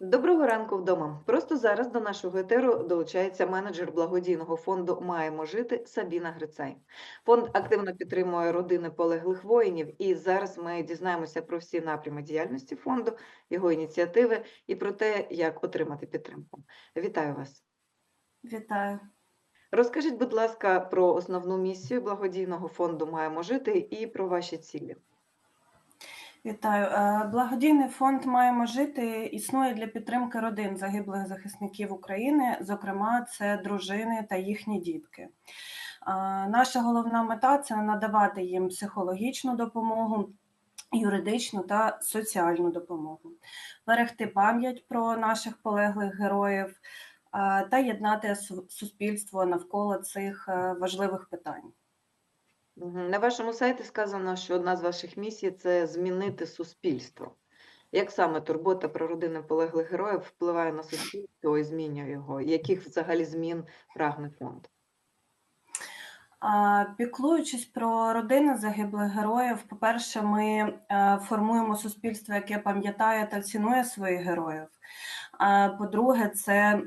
Доброго ранку вдома. Просто зараз до нашого етеру долучається менеджер благодійного фонду Маємо жити Сабіна Грицай. Фонд активно підтримує родини полеглих воїнів, і зараз ми дізнаємося про всі напрями діяльності фонду, його ініціативи і про те, як отримати підтримку. Вітаю вас! Вітаю. Розкажіть, будь ласка, про основну місію благодійного фонду Маємо жити і про ваші цілі. Вітаю. Е, Благодійний фонд Маємо жити існує для підтримки родин загиблих захисників України, зокрема, це дружини та їхні дітки. Е, Наша головна мета це надавати їм психологічну допомогу, юридичну та соціальну допомогу, берегти пам'ять про наших полеглих героїв е, та єднати суспільство навколо цих важливих питань. На вашому сайті сказано, що одна з ваших місій це змінити суспільство. Як саме турбота про родини полеглих героїв впливає на суспільство і змінює його? Яких взагалі змін прагне фонд? Піклуючись про родини загиблих героїв, по-перше, ми е, формуємо суспільство, яке пам'ятає та цінує своїх героїв. По-друге, це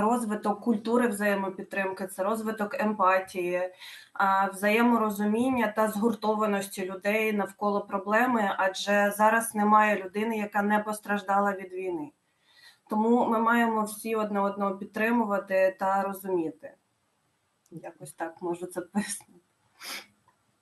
розвиток культури взаємопідтримки, це розвиток емпатії, взаєморозуміння та згуртованості людей навколо проблеми, адже зараз немає людини, яка не постраждала від війни. Тому ми маємо всі одне одного підтримувати та розуміти. Якось так можу це пояснити.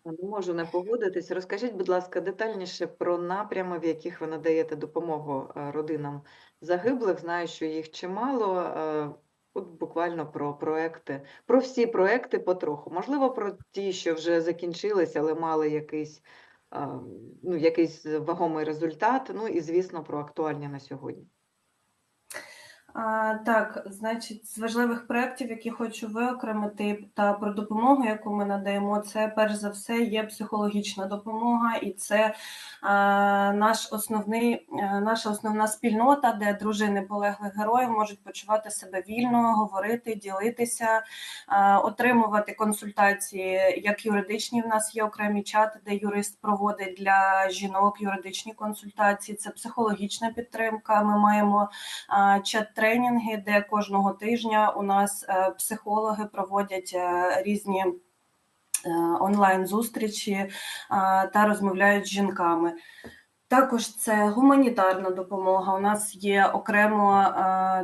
Не можу не погодитись. Розкажіть, будь ласка, детальніше про напрями, в яких ви надаєте допомогу е, родинам загиблих. Знаю, що їх чимало. е, От буквально про проекти, про всі проекти потроху. Можливо, про ті, що вже закінчились, але мали якийсь, е, ну, якийсь вагомий результат. Ну і, звісно, про актуальні на сьогодні. А, так, значить, з важливих проєктів, які хочу виокремити, та про допомогу, яку ми надаємо, це перш за все є психологічна допомога, і це а, наш основний, а, наша основна спільнота, де дружини полеглих героїв можуть почувати себе вільно, говорити, ділитися, а, отримувати консультації, як юридичні. В нас є окремі чати, де юрист проводить для жінок юридичні консультації. Це психологічна підтримка. Ми маємо а, чат-тренінги, де кожного тижня у нас е, психологи проводять е, різні е, онлайн-зустрічі та розмовляють з жінками. Також це гуманітарна допомога. У нас є окремо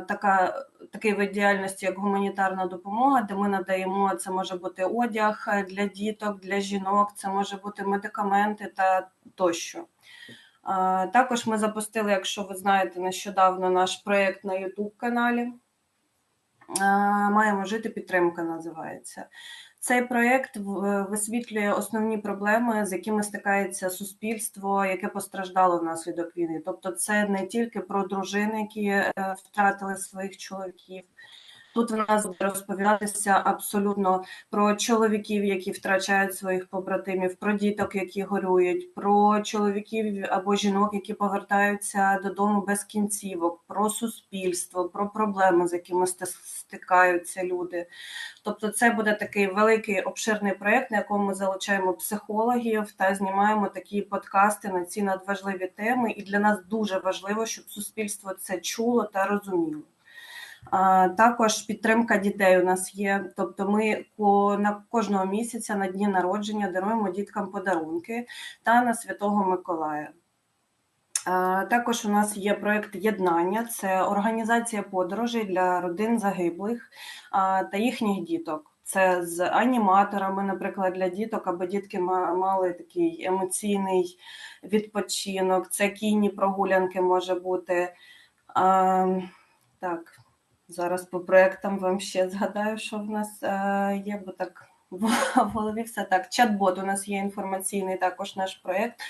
така, такий вид діяльності, як гуманітарна допомога, де ми надаємо це може бути одяг для діток, для жінок, це може бути медикаменти та тощо. Також ми запустили, якщо ви знаєте, нещодавно наш проєкт на youtube каналі. Маємо жити підтримка називається. Цей проєкт висвітлює основні проблеми, з якими стикається суспільство, яке постраждало внаслідок війни. Тобто, це не тільки про дружин, які е, втратили своїх чоловіків. Тут в нас буде розповідатися абсолютно про чоловіків, які втрачають своїх побратимів, про діток, які горюють, про чоловіків або жінок, які повертаються додому без кінцівок, про суспільство, про проблеми, з якими сти- стикаються люди. Тобто, це буде такий великий обширний проєкт, на якому ми залучаємо психологів та знімаємо такі подкасти на ці надважливі теми. І для нас дуже важливо, щоб суспільство це чуло та розуміло. Також підтримка дітей у нас є. Тобто, ми на кожного місяця на дні народження даруємо діткам подарунки та на Святого Миколая. Також у нас є проєкт Єднання, це організація подорожей для родин загиблих та їхніх діток. Це з аніматорами, наприклад, для діток, аби дітки мали такий емоційний відпочинок. Це кінні прогулянки може бути. Так, зараз по проектам вам ще згадаю, що в нас е, є, бо так в голові все так. Чат-бот у нас є інформаційний також наш проєкт,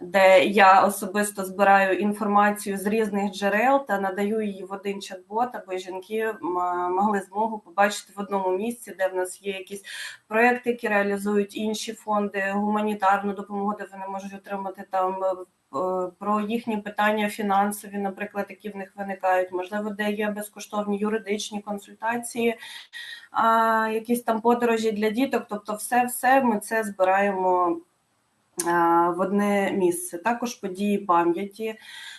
де я особисто збираю інформацію з різних джерел та надаю її в один чат-бот, аби жінки могли змогу побачити в одному місці, де в нас є якісь проекти, які реалізують інші фонди, гуманітарну допомогу, де вони можуть отримати там. Е, Про їхні питання фінансові, наприклад, які в них виникають, можливо, де є безкоштовні юридичні консультації, якісь там подорожі для діток. Тобто, все, все ми це збираємо в одне місце. Також події пам'яті.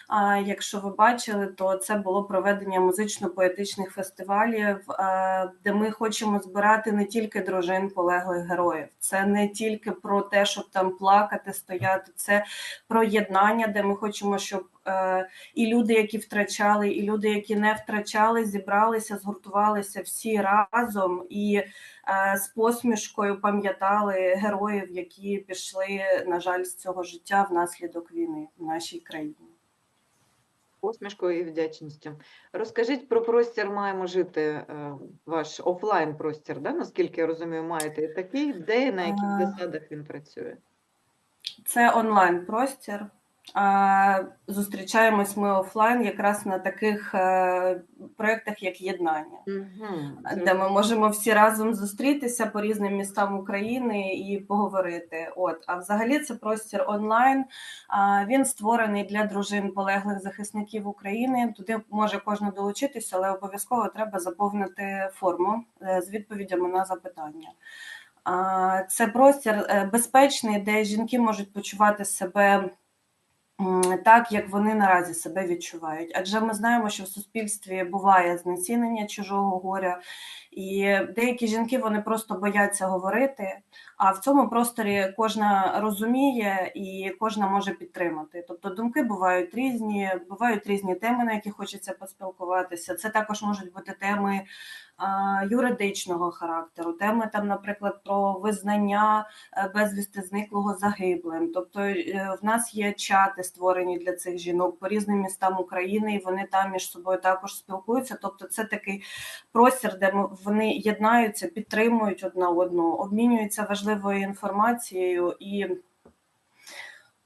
А, Якщо ви бачили, то це було проведення музично-поетичних фестивалів, е, де ми хочемо збирати не тільки дружин полеглих героїв, це не тільки про те, щоб там плакати, стояти, це про єднання, де ми хочемо, щоб е, і люди, які втрачали, і люди, які не втрачали, зібралися, згуртувалися всі разом і е, з посмішкою пам'ятали героїв, які пішли, на жаль, з цього життя внаслідок війни в нашій країні. Посмішкою і вдячністю. Розкажіть про простір маємо жити, е, ваш офлайн простір, да? наскільки я розумію, маєте і такий, де і на яких А. засадах він працює? Це онлайн простір. Зустрічаємось ми офлайн якраз на таких е, проєктах, як єднання, Угу. де ми можемо всі разом зустрітися по різним містам України і поговорити. От, а взагалі це простір онлайн. Він створений для дружин полеглих захисників України. Туди може кожен долучитися, але обов'язково треба заповнити форму е, з відповідями на запитання. Це простір е, безпечний, де жінки можуть почувати себе так, як вони наразі себе відчувають. Адже ми знаємо, що в суспільстві буває знецінення чужого горя, і деякі жінки вони просто бояться говорити. А в цьому просторі кожна розуміє і кожна може підтримати. Тобто думки бувають різні, бувають різні теми, на які хочеться поспілкуватися. Це також можуть бути теми а, юридичного характеру, теми там, наприклад, про визнання е, безвісти зниклого загиблим. Тобто е, в нас є чати створені для цих жінок по різним містам України, і вони там між собою також спілкуються. Тобто, це такий простір, де вони єднаються, підтримують одна одну, обмінюються важливою інформацією і.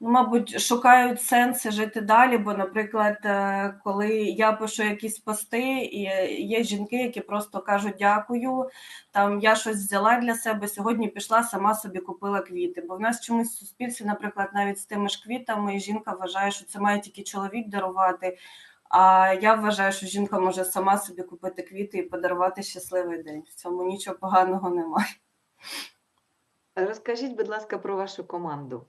Ну, мабуть, шукають сенси жити далі, бо, наприклад, е, коли я пишу якісь пости, і є жінки, які просто кажуть дякую, там я щось взяла для себе, сьогодні пішла, сама собі купила квіти. Бо в нас чомусь в суспільстві, наприклад, навіть з тими ж квітами, жінка вважає, що це має тільки чоловік дарувати. А я вважаю, що жінка може сама собі купити квіти і подарувати щасливий день. В цьому нічого поганого немає. Розкажіть, будь ласка, про вашу команду.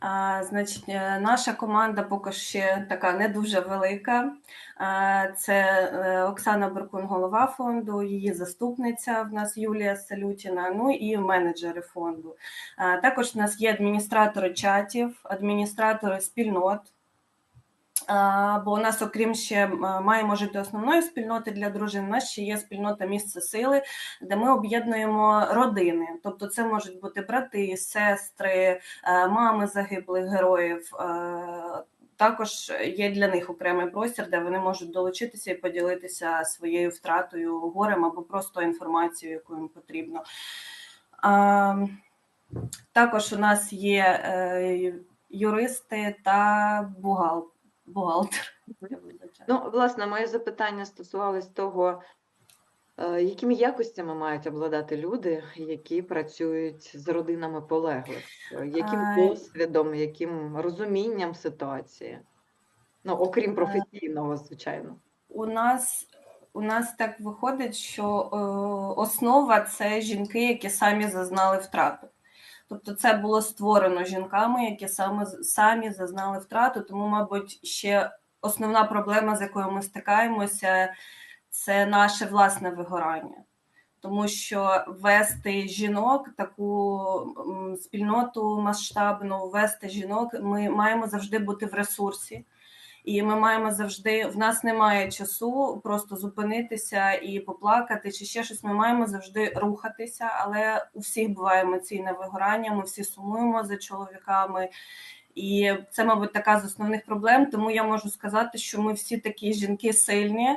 А, значить, е, наша команда поки ще така не дуже велика. А, Це е, Оксана Беркун, голова фонду, її заступниця в нас Юлія Салютіна, ну і менеджери фонду. А, Також в нас є адміністратори чатів, адміністратори спільнот. Бо у нас, окрім ще маємо жити основної спільноти для дружин, у нас ще є спільнота місце сили, де ми об'єднуємо родини. Тобто, це можуть бути брати, сестри, е, мами загиблих героїв. е, Також є для них окремий простір, де вони можуть долучитися і поділитися своєю втратою, горем або просто інформацією, яку їм потрібно. Також у нас є е, юристи та бухгал- бухгалтер. Ну, власне, моє запитання стосувалось того, е, якими якостями мають обладати люди, які працюють з родинами полеглих, Е, яким досвідом, яким розумінням ситуації? Ну, окрім професійного, звичайно. У нас у нас так виходить, що е, основа це жінки, які самі зазнали втрату. Тобто це було створено жінками, які саме самі зазнали втрату. Тому, мабуть, ще основна проблема, з якою ми стикаємося, це наше власне вигорання. Тому що вести жінок, таку спільноту масштабну, вести жінок, ми маємо завжди бути в ресурсі. І ми маємо завжди, в нас немає часу просто зупинитися і поплакати, чи ще щось. Ми маємо завжди рухатися, але у всіх буває емоційне вигорання, ми всі сумуємо за чоловіками. І це, мабуть, така з основних проблем. Тому я можу сказати, що ми всі такі жінки сильні.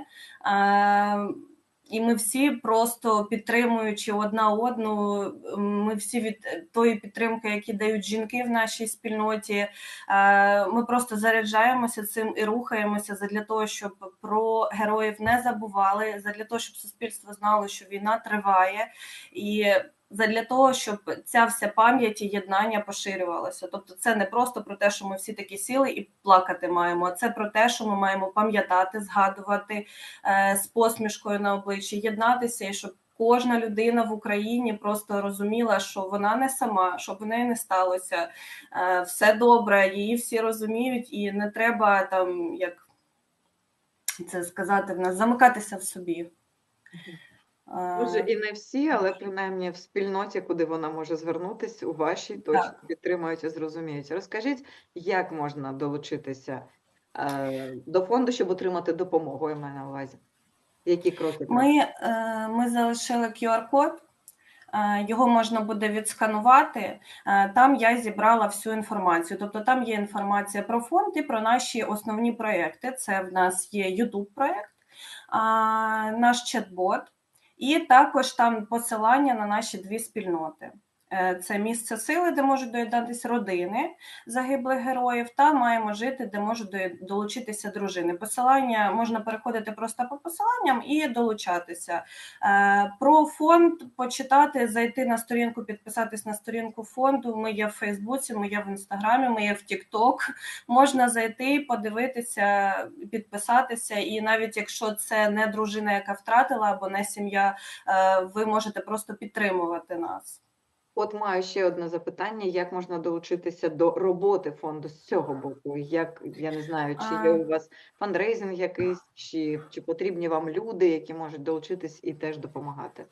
І ми всі просто підтримуючи одна одну, ми всі від тої підтримки, які дають жінки в нашій спільноті, е, ми просто заряджаємося цим і рухаємося задля того, щоб про героїв не забували, задля того, щоб суспільство знало, що війна триває, і задля того, щоб ця вся пам'ять і єднання поширювалася. Тобто, це не просто про те, що ми всі такі сіли і плакати маємо, а це про те, що ми маємо пам'ятати, згадувати е, з посмішкою на обличчі, єднатися і щоб кожна людина в Україні просто розуміла, що вона не сама, щоб в неї не сталося. Е, Все добре, її всі розуміють, і не треба там як це сказати в нас замикатися в собі. Е, Може, і не всі, але принаймні в спільноті, куди вона може звернутися, у вашій точно підтримують і зрозуміють. Розкажіть, як можна долучитися е, до фонду, щоб отримати допомогу, я маю на увазі. Які кроки? Ми, е, ми залишили QR-код, е, його можна буде відсканувати. Е, Там я зібрала всю інформацію. Тобто там є інформація про фонд і про наші основні проекти. Це в нас є YouTube проект, наш чат-бот, і також там посилання на наші дві спільноти. Е, Це місце сили, де можуть доєднатися родини загиблих героїв, та маємо жити, де можуть долучитися дружини. Посилання можна переходити просто по посиланням і долучатися. Е, Про фонд почитати, зайти на сторінку, підписатись на сторінку фонду. Ми є в Фейсбуці, ми є в Інстаграмі, ми є в Тікток. Можна зайти, подивитися, підписатися. І навіть якщо це не дружина, яка втратила, або не сім'я, е, ви можете просто підтримувати нас. От маю ще одне запитання: як можна долучитися до роботи фонду з цього боку? Як я не знаю, чи є у вас фандрейзинг якийсь, чи, чи потрібні вам люди, які можуть долучитись і теж допомагати?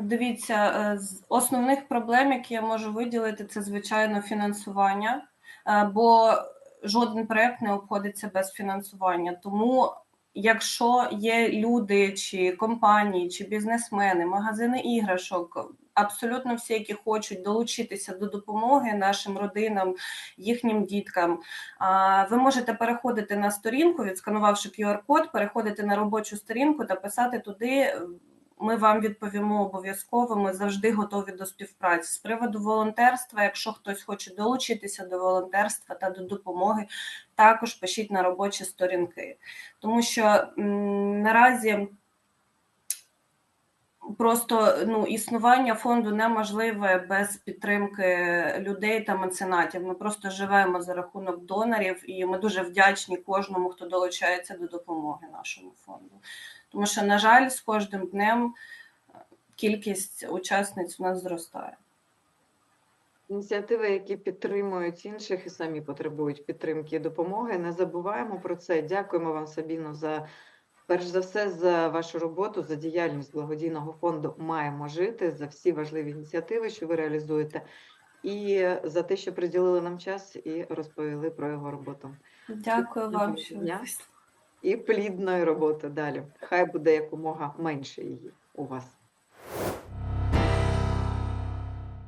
Дивіться, е, з основних проблем, які я можу виділити, це звичайно фінансування, е, бо жоден проект не обходиться без фінансування. Тому, якщо є люди, чи компанії, чи бізнесмени, магазини іграшок, абсолютно всі, які хочуть долучитися до допомоги нашим родинам, їхнім діткам, ви можете переходити на сторінку, відсканувавши QR-код, переходити на робочу сторінку та писати туди. Ми вам відповімо обов'язково. Ми завжди готові до співпраці з приводу волонтерства. Якщо хтось хоче долучитися до волонтерства та до допомоги, також пишіть на робочі сторінки, тому що наразі. Просто ну існування фонду неможливе без підтримки людей та меценатів. Ми просто живемо за рахунок донорів, і ми дуже вдячні кожному, хто долучається до допомоги нашому фонду. Тому що, на жаль, з кожним днем е, кількість учасниць у нас зростає. Ініціативи, які підтримують інших і самі потребують підтримки і допомоги. Не забуваємо про це. Дякуємо вам, Сабіно, за перш за все за вашу роботу, за діяльність благодійного фонду Маємо жити, за всі важливі ініціативи, що ви реалізуєте, і за те, що приділили нам час і розповіли про його роботу. Дякую вам, що. І плідної роботи далі. Хай буде якомога менше її у вас.